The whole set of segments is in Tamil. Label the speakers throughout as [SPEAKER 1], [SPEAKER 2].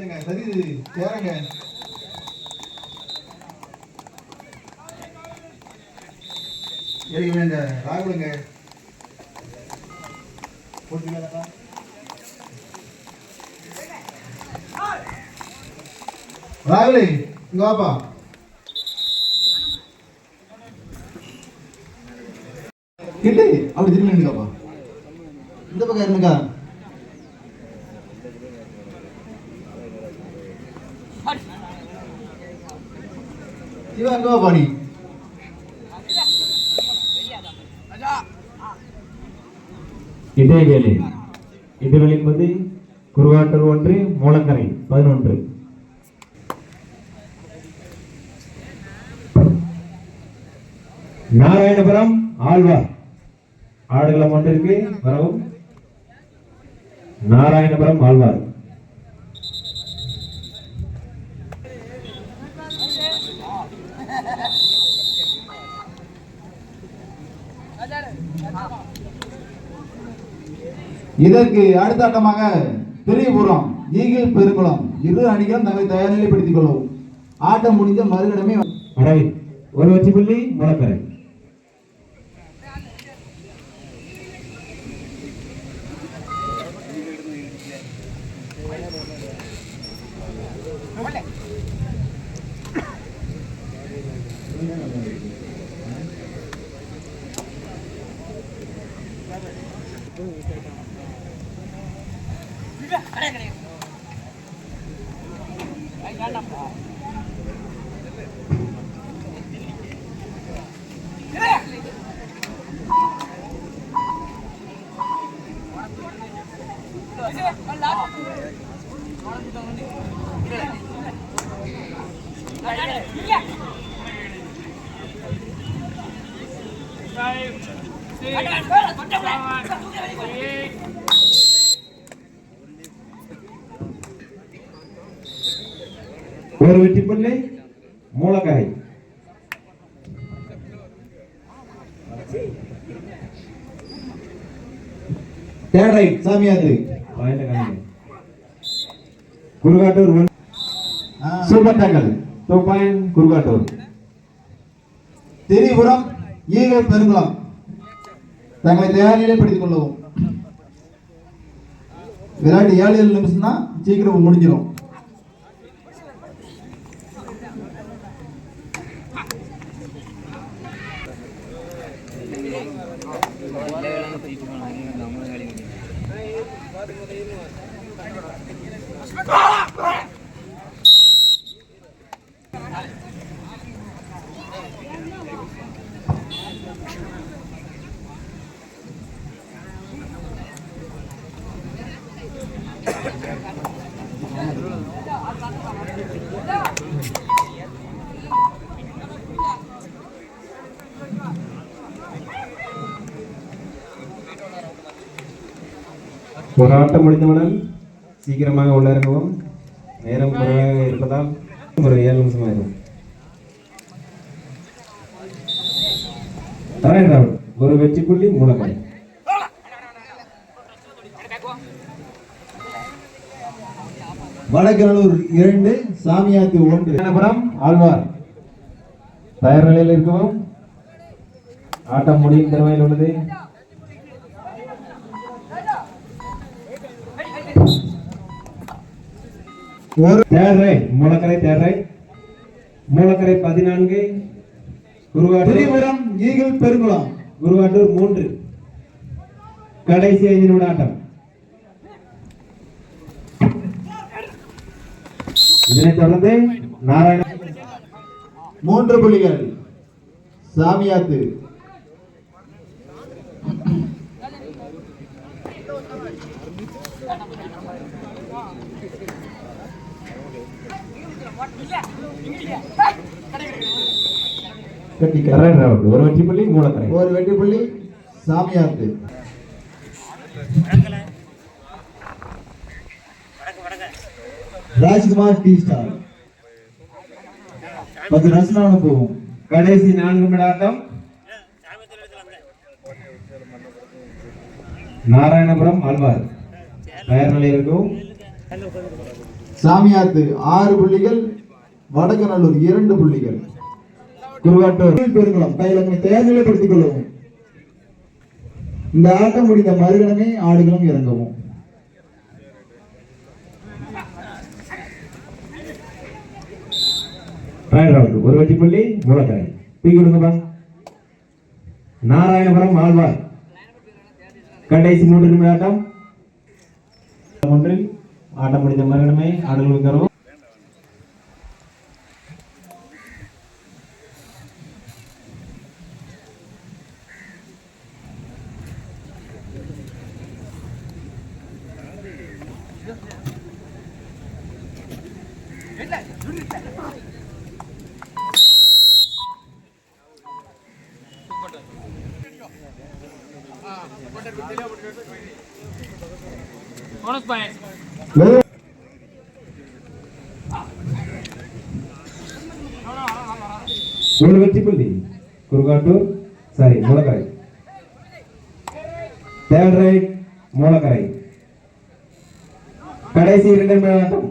[SPEAKER 1] நிமிஷங்க சரி சேரங்க ஏறிக்க இந்த ராகுலுங்க போட்டுக்கலாம்டா ராகுலி இங்க வாப்பா. கிட்டு அப்படி திரும்பி நின்னுக்கப்பா இந்த பக்கம் இருந்துக்கா இவன் எங்க வாப்பா நீ
[SPEAKER 2] இடைவேளை என்பது குருவாட்டூர் ஒன்று மூலக்கரை பதினொன்று. நாராயணபுரம் ஆழ்வார். ஆடுகளம் ஒன்றிற்கு வரவும் நாராயணபுரம் ஆழ்வார்.
[SPEAKER 1] இதற்கு அடுத்த ஆட்டமாக திரிபுரம் ஈகில் பெருங்குளம். இரு அணிகளும் தங்களை தயார் நிலைப்படுத்திக் கொள்ளவும் ஆட்டம் முடிந்த மறுகணமே
[SPEAKER 2] ஒரு வச்சு புள்ளி மூலக்கரை ஒரு வெற்றி பண்ணி மூலக்கரை. தேடை சாமியாதிரி Gurukattur one
[SPEAKER 1] super tackle
[SPEAKER 2] two point Gurukattur.
[SPEAKER 1] Thiripuram eagle Perungulam. தங்களை தயார் படித்துக் கொள்ளவும். விளையாட்டு ஏழு ஏழு நிமிஷம் தான் சீக்கிரம் முடிஞ்சிடும்
[SPEAKER 2] ஒரு ஆட்டம் முடிந்தவுடன் சீக்கிரமாக உள்ள நேரம் குறைவாக இருப்பதால் ஒரு ஏழு நிமிஷம் ஆகும் ஒரு வெற்றி புள்ளி மூலக்கரை
[SPEAKER 1] வடக்கிழலூர் இரண்டு சாமியாத்தி ஒன்று.
[SPEAKER 2] நாராயணபுரம் ஆழ்வார். தயார் நிலையில் இருக்கவும். ஆட்டம் முடியும் திறமையில் உள்ளது.
[SPEAKER 1] ஒரு
[SPEAKER 2] தேர்ரை மூலக்கரை தேர்ரை மூலக்கரை பதினான்கு குருவாட்டூர்.
[SPEAKER 1] திரிபுரம் ஈகிள் பெருங்குளம்.
[SPEAKER 2] குருவாட்டூர் மூன்று. கடைசி ஐந்து நிமிட ஆட்டம் இதனைத் தொடர்ந்து நாராயண
[SPEAKER 1] மூன்று புள்ளிகள். சாமியாத்து.
[SPEAKER 2] ஒரு வெற்றி புள்ளி மூலக்கரை
[SPEAKER 1] ஒரு வெற்றி புள்ளி சாமியாத்து ராஜ்குமார் டி ஸ்டார் பத்து ரன்ஸ் போகும்.
[SPEAKER 2] கடைசி நான்கு நிமிட ஆட்டம் நாராயணபுரம் ஆழ்வார். தயார் நிலையில் இருக்கும்.
[SPEAKER 1] சாமியாத்து ஆறு புள்ளிகள் வடகநல்லூர் இரண்டு புள்ளிகள்.
[SPEAKER 2] குருவாட்டூர்
[SPEAKER 1] பெருங்குளம் கையிலங்களை தேர்நிலைப்படுத்திக் கொள்ளவும். இந்த ஆட்டம் முடிந்த மறுகணமே ஆடுகளும் இறங்கவும்.
[SPEAKER 2] ஒரு வெற்றி புள்ளி மூலக்கரை தூக்கி கொடுங்கப்பா. நாராயணபுரம் ஆழ்வார். கடைசி மூன்று நிமிட ஆட்டம். ஒன்றில் ஆட்டம் முடிந்த மறுகணமே ஆடுகள் வைக்கிறோம்.
[SPEAKER 1] வெறும்
[SPEAKER 2] ஒரு Gurukattur sorry Moolakkarai third raid Moolakkarai கடைசி இரண்டு நிமிட ஆட்டம்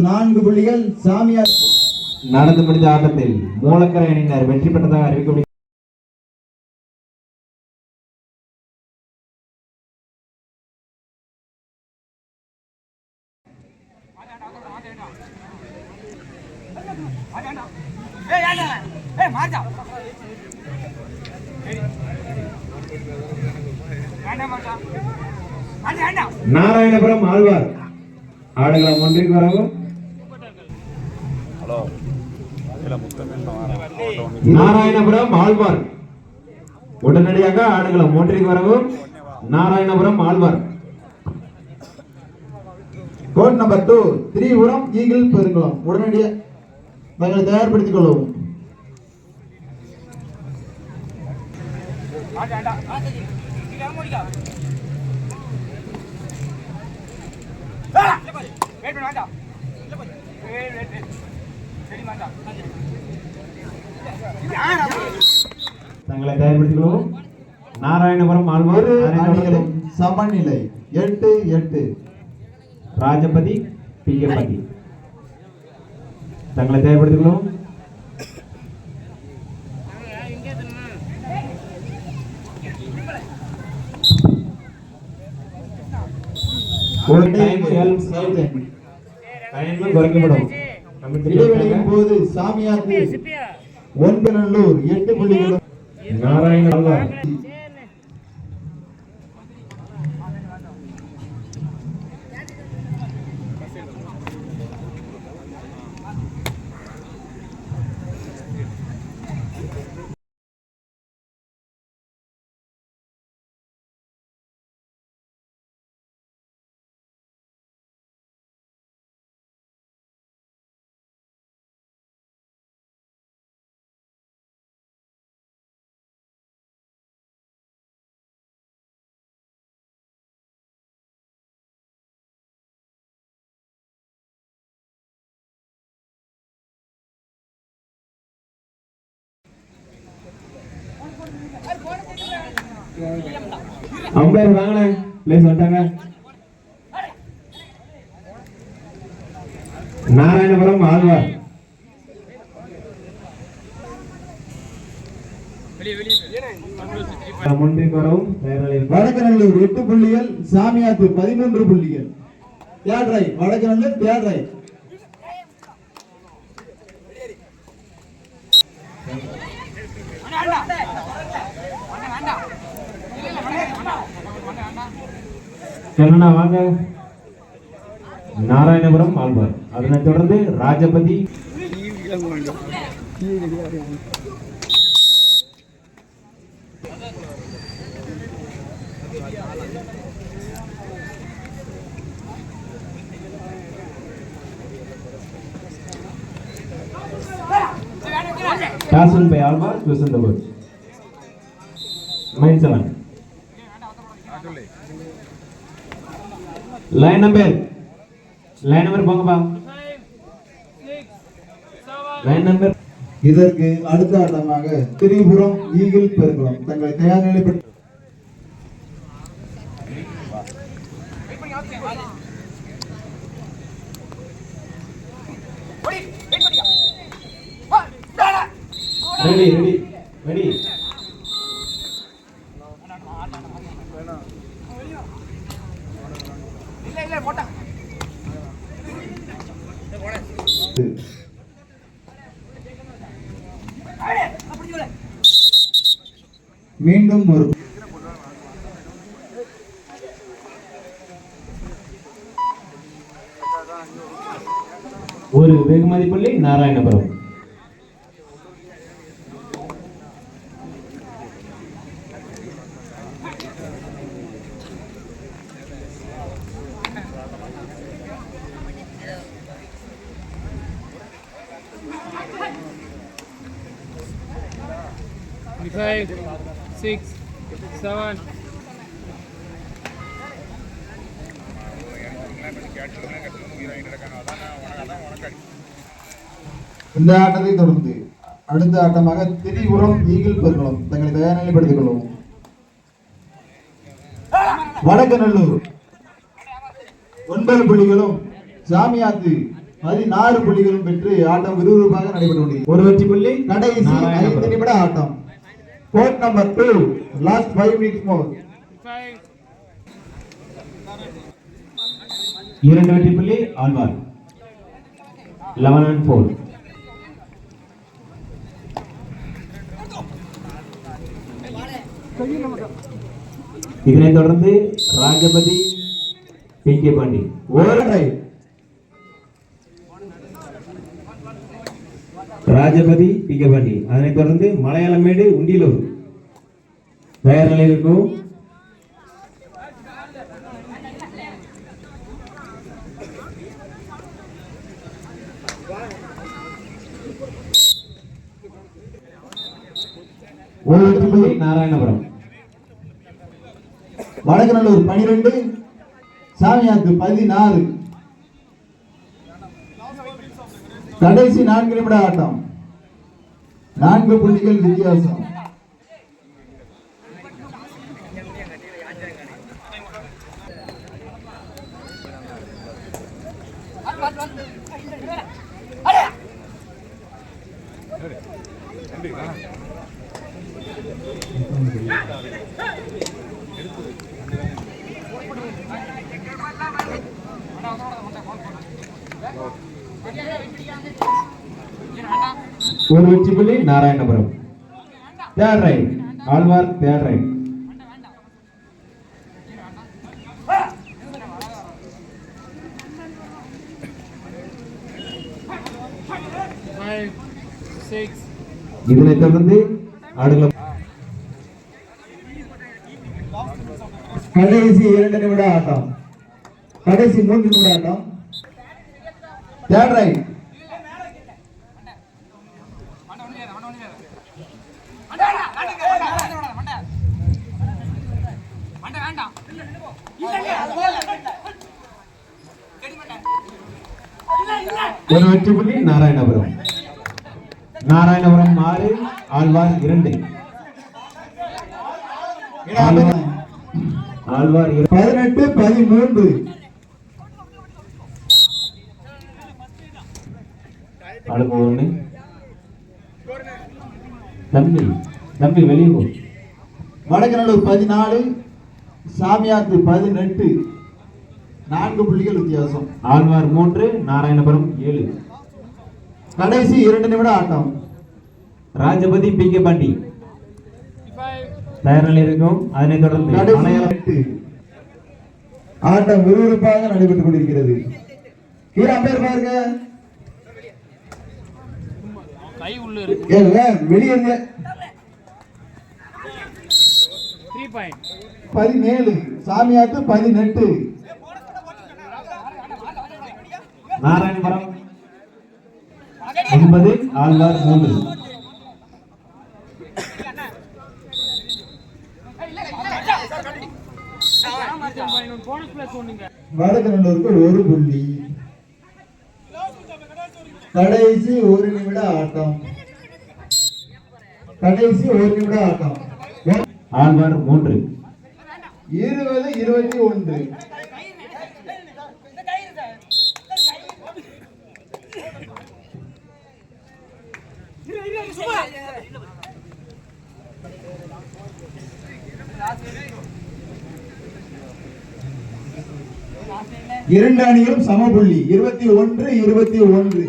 [SPEAKER 1] நான்கு புள்ளிகள் சாமியார்.
[SPEAKER 2] நடந்து முடிந்த ஆட்டத்தில் மூலக்கரை அணியினர் வெற்றி பெற்றதாக அறிவிக்கப்படும் நாராயணபுரம் ஆழ்வார். ஆடுகளம் ஒன்றிற்கு வரவும் நாராயணபுரம் ஆழ்வார். உடனடியாக ஆடுகளம் ஒன்றிற்கு வரவும் Narayanapuram Alwar.
[SPEAKER 1] Court number two Thiripuram eagle Perungulam. உடனடியாக தங்களை தயார்படுத்திக் கொள்ளவும்
[SPEAKER 2] தங்களை தயார்படுத்திக் நாராயணபுரம் ஆழ்வார் அணிகளும்
[SPEAKER 1] சமநிலை. எட்டு எட்டு.
[SPEAKER 2] ராஜபதி பிங்கப்பட்டி தங்களை தயார்படுத்திக் டைம் குறைக்கப்படும்.
[SPEAKER 1] இடைவெளியின் போது சாமியாத்து ஒன்பநல்லூர் எட்டு புள்ளிகளும்.
[SPEAKER 2] நாராயண அம்பையர் வாங்கினே பிளேஸ் வந்துட்டாங்க. நாராயணபுரம் ஆழ்வார். முன்பிற்கு வரவும்
[SPEAKER 1] வடக்கநல்லூர் எட்டு புள்ளிகள் சாமியாத்து பதிமூன்று புள்ளிகள். Third raid Vadakkanallur third raid
[SPEAKER 2] என்னண்ணா வாங்க நாராயணபுரம் ஆழ்வார். அதனைத் தொடர்ந்து Rajapathi by Alwar twelve nine seven line number line number போங்கப்பா லைன் நம்பர்
[SPEAKER 1] இதற்கு அடுத்த ஆட்டமாக திரிபுரம் ஈகிள் பெருங்குளம். தங்களை தயார் நிலைப்படுத்த
[SPEAKER 2] ரெடி ரெடி ரெடி
[SPEAKER 1] மீண்டும் ஒரு
[SPEAKER 2] ஒரு வெகுமதி பள்ளி நாராயணபுரம்.
[SPEAKER 1] இந்த ஆட்டத்தை தொடர்ந்து அடுத்த ஆட்டமாக திரிபுரம் ஈகிள் பெருங்குளம். தங்களை தயார் நிலைப்படுத்திக் கொள்ளவும் வடக்கநல்லூர். ஒன்பது புள்ளிகளும் சாமியாத்து பதினாறு புள்ளிகளும் பெற்று ஆட்டம் விறுவிறுப்பாக நடைபெற்று கொண்டிருக்கிறது
[SPEAKER 2] ஒரு வெற்றி புள்ளி.
[SPEAKER 1] கடைசி ஐந்து நிமிட ஆட்டம். Court number two last five minutes more
[SPEAKER 2] இரண்டு வெற்றி புள்ளி ஆழ்வார். லெவன் அண்ட் ஃபோர் இதனைத் தொடர்ந்து ராஜபதி பி. கே. பாண்டி.
[SPEAKER 1] ஒரு
[SPEAKER 2] ராஜபதி பி. கே. பாண்டி. அதனைத் தொடர்ந்து மலையாளமேடு உண்டியலூர். தயார் நிலையில் இருக்கும்
[SPEAKER 1] ஒரு
[SPEAKER 2] நாராயணபுரம்.
[SPEAKER 1] வடகநல்லூர் பனிரெண்டு சாமியாத்து பதினாறு. கடைசி நான்கு நிமிட ஆட்டம். நான்கு புள்ளிகள் வித்தியாசம்.
[SPEAKER 2] ஒரு வெற்றி புள்ளி Narayanapuram. Third raid Alwar third raid
[SPEAKER 3] five,
[SPEAKER 2] இதனைத் தொடர்ந்து ஆடுகளம்
[SPEAKER 1] கடைசி இரண்டு நிமிட ஆட்டம். கடைசி மூன்று நிமிட ஆட்டம். தேர்ட் ரைட்
[SPEAKER 2] ஒரு வெற்றி புள்ளி நாராயணபுரம். நாராயணபுரம் ஆறு ஆழ்வார் இரண்டு. ஆழ்வார்
[SPEAKER 1] பதினெட்டு பதிமூன்று.
[SPEAKER 2] ஆளுக்கு ஒண்ணு. தம்பி தம்பி வெளியே போ.
[SPEAKER 1] வடக்கநல்லூர் பதினாலு சாமியாத்து பதினெட்டு. நான்கு புள்ளிகள் வித்தியாசம்.
[SPEAKER 2] ஆழ்வார் மூன்று நாராயணபுரம் ஏழு.
[SPEAKER 1] கடைசி இரண்டு நிமிட ஆட்டம்.
[SPEAKER 2] Rajapathi P K Pandi. தயார் நிலையில் இருக்கும். அதனைத் தொடர்ந்து.
[SPEAKER 1] ஆட்டம் விறுவிறுப்பாக நடைபெற்றுக் கொண்டிருக்கிறது. கீழே அம்பேர் பாருங்க.
[SPEAKER 3] கை உள்ள இருக்கு.
[SPEAKER 1] ஏங்க, வெளியே பதினேழு. சாமியாத்து பதினெட்டு.
[SPEAKER 2] நாராயணபுரம் ஒன்பது ஆழ்வார் மூன்று.
[SPEAKER 1] வடக்கநல்லூருக்கு ஒரு புள்ளி. கடைசி ஒரு நிமிட ஆட்டம். கடைசி ஒரு நிமிட ஆட்டம்.
[SPEAKER 2] ஆழ்வார் மூன்று.
[SPEAKER 1] இருபது இருபத்தி ஒன்று. இரண்டு அணிகளும் சமபுள்ளி இருபத்தி ஒன்று இருபத்தி ஒன்று.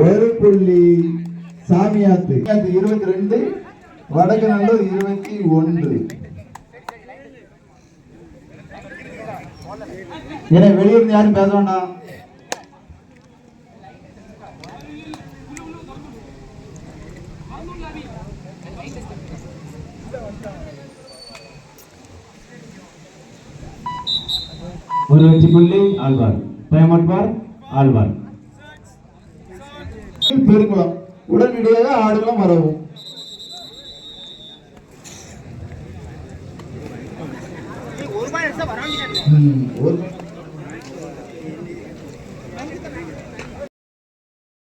[SPEAKER 1] ஒரு புள்ளி. சாமியாத்து. இருபத்தி ரெண்டு வடக்கு நல்லூர் இருபத்தி ஒன்று. ஏன்னா வெளியூர் யாரும் பேச வேண்டாம்.
[SPEAKER 2] ஒரு வெற்றி புள்ளி ஆழ்வார். டைம் ஆழ்வார்.
[SPEAKER 1] பெருங்குளம். உடனடியாக ஆடுகளம் வரவும்.